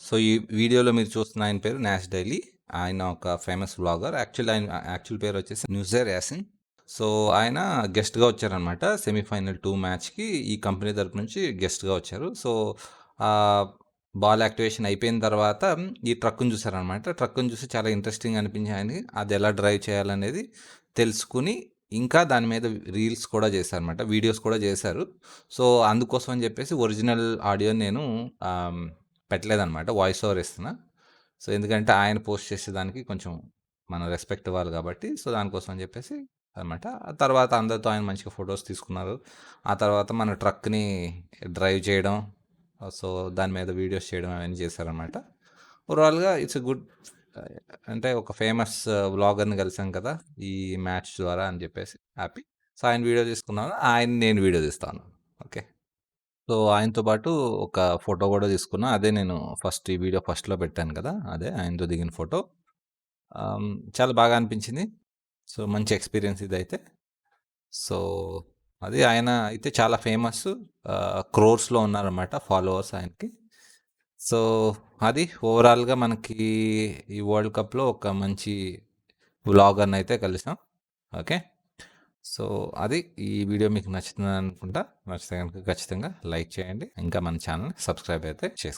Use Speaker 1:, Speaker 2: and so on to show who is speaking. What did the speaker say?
Speaker 1: So ఈ వీడియోలో మీరు చూస్తున్న ఆయన పేరు నాష్ డైలీ. ఆయన ఒక ఫేమస్ వ్లాగర్ యాక్చువల్ ఆయన యాక్చువల్ పేరు వచ్చేసి న్యూజర్ యాసిన్. సో ఆయన గెస్ట్గా వచ్చారనమాట సెమీఫైనల్ టూ మ్యాచ్కి ఈ కంపెనీ తరపు నుంచి గెస్ట్గా వచ్చారు. సో బాల్ యాక్టివేషన్ అయిపోయిన తర్వాత ఈ ట్రక్ను చూసారనమాట ట్రక్ను చూసి చాలా ఇంట్రెస్టింగ్ అనిపించి ఆయనకి. అది ఎలా డ్రైవ్ చేయాలనేది తెలుసుకుని ఇంకా దాని మీద రీల్స్ కూడా చేశారనమాట వీడియోస్ కూడా చేశారు. సో అందుకోసం అని చెప్పేసి ఒరిజినల్ ఆడియో నేను పెట్టలేదన్నమాట. వాయిస్ ఓవర్ ఇస్తున్నా. సో ఎందుకంటే ఆయన పోస్ట్ చేసేదానికి కొంచెం మనం రెస్పెక్ట్ ఇవ్వాలి కాబట్టి సో దానికోసం అని చెప్పేసి అనమాట ఆ తర్వాత అందరితో ఆయన మంచిగా ఫొటోస్ తీసుకున్నారు. ఆ తర్వాత మన ట్రక్ని డ్రైవ్ చేయడం సో దాని మీద వీడియోస్ చేయడం అవన్నీ చేశారనమాట ఓవరాల్గా ఇట్స్ గుడ్ అంటే ఒక ఫేమస్ వ్లాగర్ని కలిసాం కదా ఈ మ్యాచ్ ద్వారా అని చెప్పేసి హ్యాపీ. సో ఆయన వీడియో తీసుకున్నాను. ఆయన నేను వీడియో తీస్తాను సో ఆయనతో పాటు ఒక ఫోటో కూడా తీసుకున్నా. అదే నేను ఫస్ట్ ఈ వీడియో ఫస్ట్లో పెట్టాను కదా! అదే ఆయనతో దిగిన ఫోటో. చాలా బాగా అనిపించింది. సో మంచి ఎక్స్పీరియన్స్ ఇదైతే. సో అది ఆయన అయితే చాలా ఫేమస్. క్రోర్స్లో ఉన్నారన్నమాట ఫాలోవర్స్ ఆయనకి. సో అది ఓవరాల్గా మనకి ఈ వరల్డ్ కప్లో ఒక మంచి వ్లాగర్ని అయితే కలిసాం. ఓకే? సో అది ఈ వీడియో మీకు నచ్చుతుంది అనుకుంటా నచ్చితే కనుక ఖచ్చితంగా లైక్ చేయండి. ఇంకా మన ఛానల్ సబ్స్క్రైబ్ అయితే చేసుకోండి